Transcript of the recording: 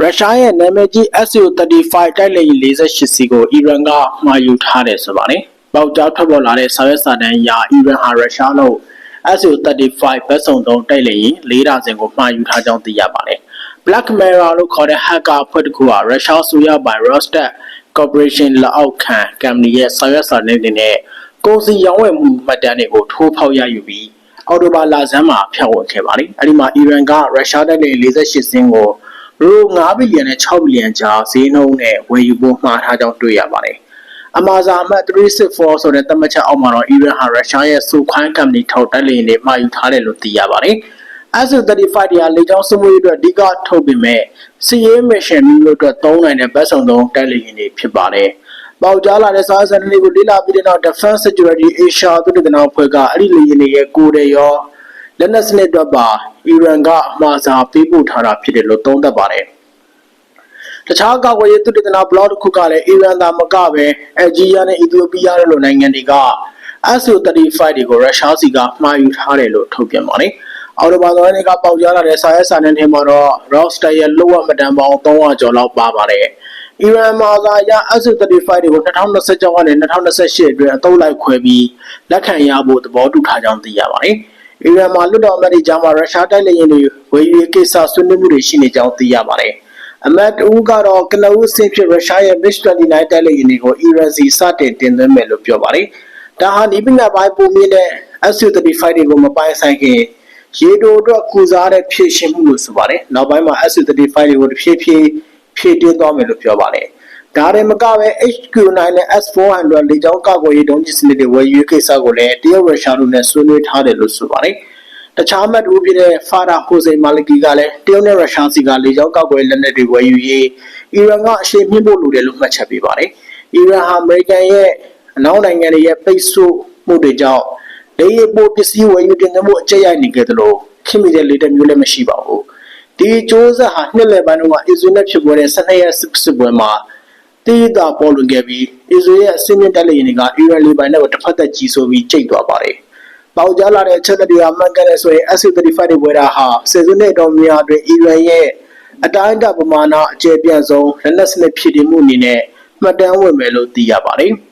ရုရှားရဲ့နာမည်ကြီး Su-35 တိုက်လေယာဉ် 48 စီးကိုအီရန်ကမှာယူထားတယ်ဆိုပါတယ်။ပေါက်ကြားထွက်ပေါ်လာတဲ့စာရွက်စာတမ်းအရအီရန်ဟာရုရှားလို့ Su-35 ဘက်စုံသုံးတိုက်လေယာဉ်၄ဒါဇင်ကိုမှာယူထားကြောင်းသိရပါတယ်။ Black Mirror လို့ခေါ်တဲ့ hacker အဖွဲ့တစ်ခုကရုရှားဆိုရပိုင် Rostet Corporation လက်အောက်ခံကမ္ပဏီရဲ့စာရွက်စာတမ်းတွေနဲ့ကုန်စည်ရောင်းဝယ်မှုမှတ်တမ်းတွေကိုထိုးဖောက်ရယူပြီးအော်တိုဘာလဆန်းမှာဖျက်ဝယ်ခဲ့ပါတယ်။အဲဒီမှာအီရန်ကရုရှားတိုက်လေယာဉ်48စင်းကို ရို9ဘီလီယံနဲ့6ဘီလီယံကြားဈေးနှုန်းနဲ့ဝယ်ယူဖို့မှားထားကြောင်းတွေ့ရပါတယ်။ Amazon အမှတ်364ဆိုတဲ့သတ်မှတ်ချက်အောက်မှာတော့အီရန်ဟာရုရှားရဲ့စူခိုင်းကမ္ပဏီထောက်တိုက်လေယာဉ်တွေမှာယူထားတယ်လို့သိရပါတယ်။ Su-35 တရားလေကြောင်းစမှုရေးအတွက်အဓိကထုတ်ပေမဲ့စီးရေးမရှင်မျိုးအတွက်သုံးနိုင်တဲ့ဘက်ဆောင်သုံးတိုက်လေယာဉ်တွေဖြစ်ပါတယ်။ပေါက်ကြားလာတဲ့စာစံတွေကိုလေ့လာပြီးတဲ့နောက် Defense Security Asia သုတေသနအဖွဲ့ကအဲ့ဒီလေယာဉ်တွေရဲ့ကိုယ်တွေရော လက်နက်စနစ်တွေပါအီရန်ကအမှားစာပေးပို့ထားတာဖြစ်တယ်လို့သုံးသပ်ပါတယ်။တခြားကာကွယ်ရေးသုတေသနဘလော့တစ်ခုကလည်းအီရန်သာမကပဲအဂျီးယားနဲ့အီသီယိုးပီးယားလိုနိုင်ငံတွေက Su-35 တွေကိုရုရှားစီကမှာယူထားတယ်လို့ထုတ်ပြန်ပါတယ်။အော်တိုဘာသောနေ့ကပေါက်ကြားလာတဲ့စာရေးစာနယ်ထဲမှာတော့ Rockstar ရဲ့လိုဝက်မတန်ပေါင်း300ကျော်လောက်ပါပါတယ်။အီရန်မှာသာရ Su-35 တွေကို2026ကနေ2028အတွင်းအသုံးလိုက်ခွဲပြီးလက်ခံရဖို့သဘောတူထားကြောင်းသိရပါတယ်။ အီရန်မှာလွတ်တော်အမတ်တွေကြားမှာရုရှားတိုက်လေယာဉ်တွေဝယ်ယူရေးကိစ္စဆွေးနွေးမှုတွေရှိနေကြောင်းသိရပါတယ်။အမတ်ဦးကတော့ကနဦးအဆင့်ဖြစ်ရုရှားရဲ့ MiG-29 တိုက်လေယာဉ်တွေကိုအီရန်စီစတင်တင်သွင်းမယ်လို့ပြောပါတယ်။ဒါဟာဒီပညာပိုင်းပုံမြင့်တဲ့ Su-35 တွေကိုမပိုင်ဆိုင်ခင်ရေတိုအတွက်ကုစားတဲ့ဖြည့်ရှင်မှုလို့ဆိုပါတယ်။နောက်ပိုင်းမှာ Su-35 တွေကိုတစ်ဖြည်းဖြည်းဖြည့်တင်းသွားမယ်လို့ပြောပါတယ်။ ဒါရင်မကပဲ HQ9 နဲ့ S400 လေကြောင်းကာကွယ်ရေးဒုံးကျည်စနစ်တွေဝယ်ယူကိစ္စကိုလည်းတရုတ်ရုရှားတို့နဲ့ဆွေးနွေးထားတယ်လို့ဆိုပါတယ်။တခြားမှတ်တူဖြစ်တဲ့ဖာရာဟိုစိန်မာလကီကလည်းတရုတ်နဲ့ရုရှားစီကလေကြောင်းကာကွယ်ရေးလက်နက်တွေဝယ်ယူရေးအီရန်ကအရှိန်မြင့်ဖို့လိုတယ်လို့မှတ်ချက်ပေးပါတယ်။အီရန်ဟာအမေရိကန်ရဲ့အနောက်နိုင်ငံတွေရဲ့ပိတ်ဆို့မှုတွေကြောင့်လေယာဉ်ပိုပစ္စည်းဝယ်ယူတင်သွင်းမှုအကျက်ရိုက်နေကြသလိုခင်မီတဲ့လေတက်မျိုးလည်းမရှိပါဘူး။ဒီစ조사ဟာနှစ်လယ်ပိုင်းတုန်းကအစ္စရေးနဲ့ဖြစ်ပေါ်တဲ့12ရက်စစ်ပွဲမှာ တိတာပေါ်လွင်ခဲ့ပြီးအစ္စရေးရဲ့အစင်းမြင့်တက်လေယာဉ်တွေကအီရန်လေပိုင်နဲ့တစ်ဖက်သက်ကြီးဆိုပြီးကျိတ်သွားပါတယ်။ပေါက်ကြားလာတဲ့အချက်တွေအမှန်ကန်တဲ့ဆိုရင် S35 တွေဝယ်တာဟာဆယ်စုနှစ်တော်များအတွင်းအီရန်ရဲ့အတိုင်းအတာပမာဏအကျယ်ပြန့်ဆုံးလက်နက်စနစ်ဖြစ်တည်မှုအနေနဲ့မှတ်တမ်းဝင်မယ်လို့သိရပါတယ်။